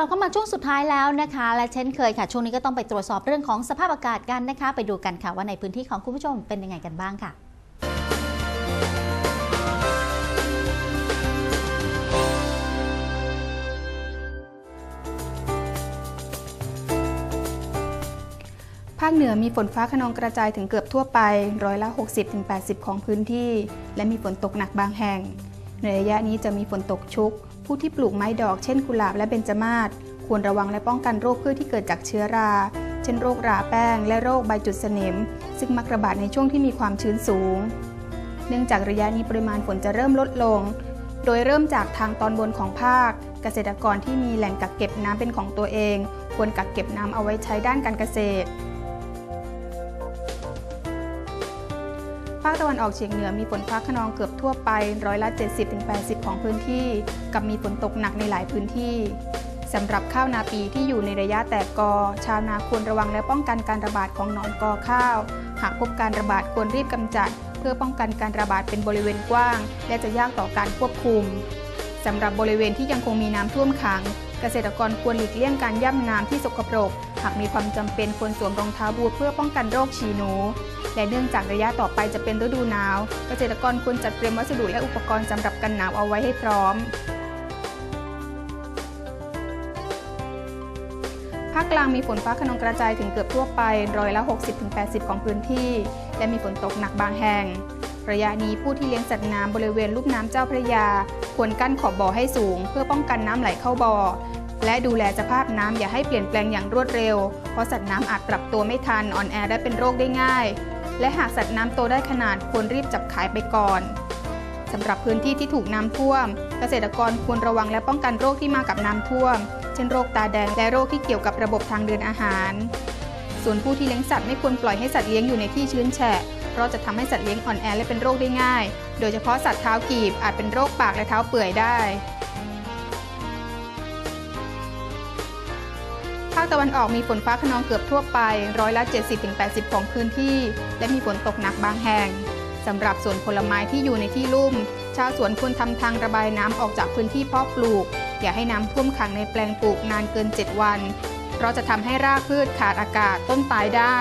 ลับเข้ามาช่วงสุดท้ายแล้วนะคะ และเช่นเคยค่ะ ช่วงนี้ก็ต้องไปตรวจสอบเรื่องของสภาพอากาศกันนะคะ ไปดูกันค่ะว่าในพื้นที่ของคุณผู้ชมเป็นยังไงกันบ้างค่ะภาคเหนือมีฝนฟ้าขนองกระจายถึงเกือบทั่วไป ร้อยละ 60-80 ของพื้นที่ และมีฝนตกหนักบางแห่ง ในระยะนี้จะมีฝนตกชุก ผู้ที่ปลูกไม้ดอกเช่นกุหลาบและเบญจมาศควรระวังและป้องกันโรคพืชที่เกิดจากเชื้อรา เช่นโรคราแป้ง และโรคใบจุดสนิม ซึ่งมักระบาดในช่วงที่มีความชื้นสูง เนื่องจากระยะนี้ปริมาณฝนจะเริ่มลดลง โดยเริ่มจากทางตอนบนของภาค เกษตรกรที่มีแหล่งกักเก็บน้ำเป็นของตัวเอง ควรกักเก็บน้ำเอาไว้ใช้ด้านการเกษตร ภาคตะวันออกเฉียงเหนือมีฝนฟ้าขนองเกือบทั่วไปร้อยละ 70-80 ของพื้นที่ กับมีฝนตกหนักในหลายพื้นที่สำหรับข้าวนาปีที่อยู่ในระยะแตกกอ ชาวนาควรระวังและป้องกันการระบาดของหนอนกอข้าว หากพบการระบาดควรรีบกำจัด เพื่อป้องกันการระบาดเป็นบริเวณกว้าง และจะยากต่อการควบคุมสำหรับบริเวณที่ยังคงมีน้ำท่วมขัง เกษตรกรควรหลีกเลี่ยงการย่ำน้ำที่สกปรก หากมีความจำเป็นควรสวมรองเท้าบูทเพื่อป้องกันโรคฉี่หนู และเนื่องจากระยะต่อไปจะเป็นฤดูหนาว เกษตรกรควรจัดเตรียมวัสดุและอุปกรณ์สำหรับกันหนาวเอาไว้ให้พร้อมภาคกลางมีฝนฟ้าขนองกระจายถึงเกือบทั่วไปร้อยละ 60-80 ของพื้นที่ และมีฝนตกหนักบางแห่ง ระยะนี้ผู้ที่เลี้ยงสัตว์น้ำบริเวณลุ่มน้ำเจ้าพระยา ควรกั้นขอบบ่อให้สูง เพื่อป้องกันน้ำไหลเข้าบ่อ และดูแลสภาพน้ำอย่าให้เปลี่ยนแปลงอย่างรวดเร็ว เพราะสัตว์น้ำอาจปรับตัวไม่ทันอ่อนแอและเป็นโรคได้ง่าย และหากสัตว์น้ำโตได้ขนาดควรรีบจับขายไปก่อนสำหรับพื้นที่ที่ถูกน้ำท่วม เกษตรกรควรระวังและป้องกันโรคที่มากับน้ำท่วม เช่นโรคตาแดงและโรคที่เกี่ยวกับระบบทางเดินอาหาร ส่วนผู้ที่เลี้ยงสัตว์ไม่ควรปล่อยให้สัตว์เลี้ยงอยู่ในที่ชื้นแฉะเพราะจะทำให้สัตว์เลี้ยงอ่อนแอและเป็นโรคได้ง่าย โดยเฉพาะสัตว์เท้ากีบอาจเป็นโรคปากและเท้าเปื่อยได้าคตะวันออกมีฝนฟ้าขนองเกือบทั่วไปร้อยละ 70-80 ของพื้นที่ และมีฝนตกหนักบางแห่งสำหรับสวนผลไม้ที่อยู่ในที่ลุ่ม ชาวสวนควรทำทางระบายน้ำออกจากพื้นที่เพาะปลูก อย่าให้น้ำท่วมขังในแปลงปลูกนานเกิน 7 วัน เพราะจะทำให้รากพืชขาดอากาศต้นตายได้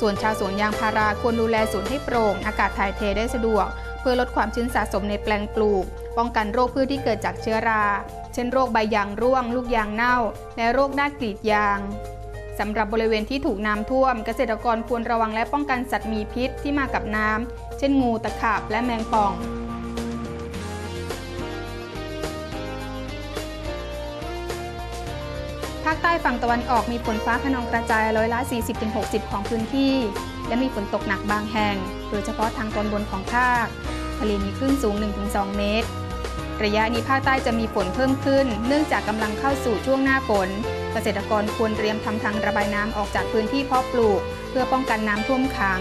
ส่วนชาวสวนยางพาราควรดูแลสวนให้โปร่ง อากาศถ่ายเทได้สะดวก เพื่อลดความชื้นสะสมในแปลงปลูก ป้องกันโรคพืชที่เกิดจากเชื้อรา เช่นโรคใบยางร่วง ลูกยางเน่า และโรคหน้ากรีดยางสำหรับบริเวณที่ถูกน้ำท่วม เกษตรกรควรระวังและป้องกันสัตว์มีพิษที่มากับน้ำ เช่นงูตะขาบและแมงป่อง ภาคใต้ฝั่งตะวันออกมีฝนฟ้าขนองกระจายร้อยละ 40-60 ของพื้นที่ และมีฝนตกหนักบางแห่ง โดยเฉพาะทางตอนบนของภาค ทะเลมีคลื่นสูง 1-2 เมตร ระยะนี้ภาคใต้จะมีฝนเพิ่มขึ้น เนื่องจากกำลังเข้าสู่ช่วงหน้าฝน เกษตรกรควรเตรียมทำทางระบายน้ำออกจากพื้นที่เพาะปลูก เพื่อป้องกันน้ำท่วมขัง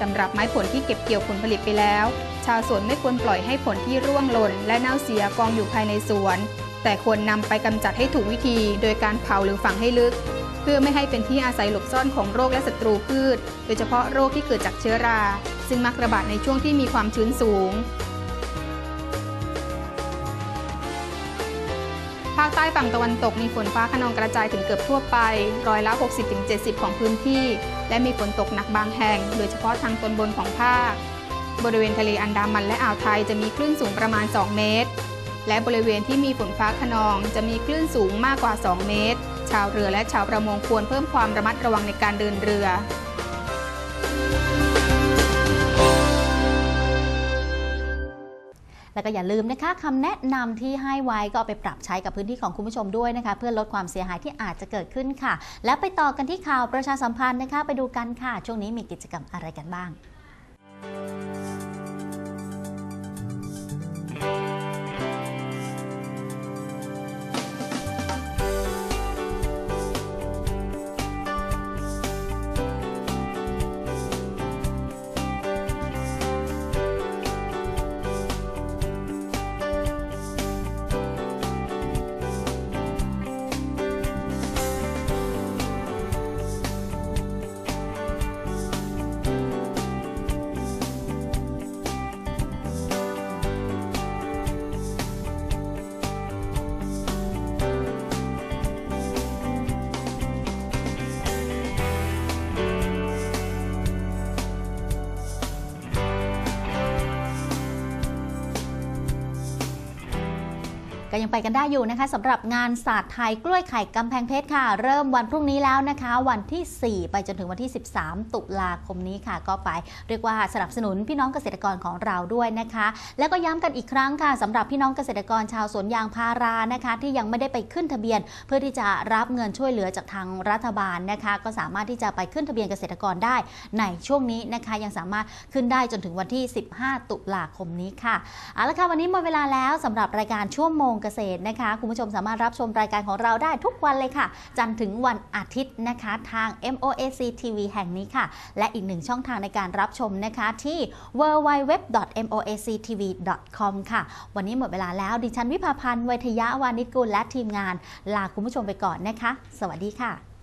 สำหรับไม้ผลที่เก็บเกี่ยวผลผลิตไปแล้ว ชาวสวนไม่ควรปล่อยให้ผลที่ร่วงหล่น และเน่าเสียกองอยู่ภายในสวน แต่ควรนำไปกำจัดให้ถูกวิธี โดยการเผาหรือฝังให้ลึก เพื่อไม่ให้เป็นที่อาศัยหลบซ่อนของโรคและศัตรูพืช โดยเฉพาะโรคที่เกิดจากเชื้อรา ซึ่งมักระบาดในช่วงที่มีความชื้นสูง ใต้ฝั่งตะวันตกมีฝนฟ้าขนองกระจายถึงเกือบทั่วไป ร้อยละ 60-70 ของพื้นที่ และมีฝนตกหนักบางแห่ง โดยเฉพาะทางตอนบนของภาค บริเวณทะเลอันดามันและอ่าวไทยจะมีคลื่นสูงประมาณ 2 เมตร และบริเวณที่มีฝนฟ้าขนองจะมีคลื่นสูงมากกว่า 2 เมตร ชาวเรือและชาวประมงควรเพิ่มความระมัดระวังในการเดินเรือ แล้วก็อย่าลืมนะคะคำแนะนำที่ให้ไว้ก็เอาไปปรับใช้กับพื้นที่ของคุณผู้ชมด้วยนะคะ เพื่อลดความเสียหายที่อาจจะเกิดขึ้นค่ะ และไปต่อกันที่ข่าวประชาสัมพันธ์นะคะ ไปดูกันค่ะ ช่วงนี้มีกิจกรรมอะไรกันบ้าง ก็ยังไปกันได้อยู่นะคะสำหรับงานศาสตร์ไทยกล้วยไข่กำแพงเพชรค่ะ เริ่มวันพรุ่งนี้แล้วนะคะ วันที่ 4 ไปจนถึงวันที่ 13 ตุลาคมนี้ค่ะ ก็ไปเรียกว่าสนับสนุนพี่น้องเกษตรกรของเราด้วยนะคะ แล้วก็ย้ำกันอีกครั้งค่ะสำหรับพี่น้องเกษตรกรชาวสวนยางพารานะคะ ที่ยังไม่ได้ไปขึ้นทะเบียน เพื่อที่จะรับเงินช่วยเหลือจากทางรัฐบาลนะคะ ก็สามารถที่จะไปขึ้นทะเบียนเกษตรกรได้ในช่วงนี้นะคะ ยังสามารถขึ้นได้จนถึงวันที่ 15 ตุลาคมนี้ค่ะเอาละค่ะวันนี้หมดเวลาแล้วสำหรับรายการชั่วโมงเกษตรนะคะ คุณผู้ชมสามารถรับชมรายการของเราได้ทุกวันเลยค่ะ จันทร์ถึงวันอาทิตย์นะคะ ทาง MOAC TV แห่งนี้ค่ะ และอีกหนึ่งช่องทางในการรับชมนะคะที่ www.moactv.com ค่ะ วันนี้หมดเวลาแล้ว ดิฉันวิภาพันธ์เวยทยะวานิชกุลและทีมงาน ลาคุณผู้ชมไปก่อนนะคะ สวัสดีค่ะ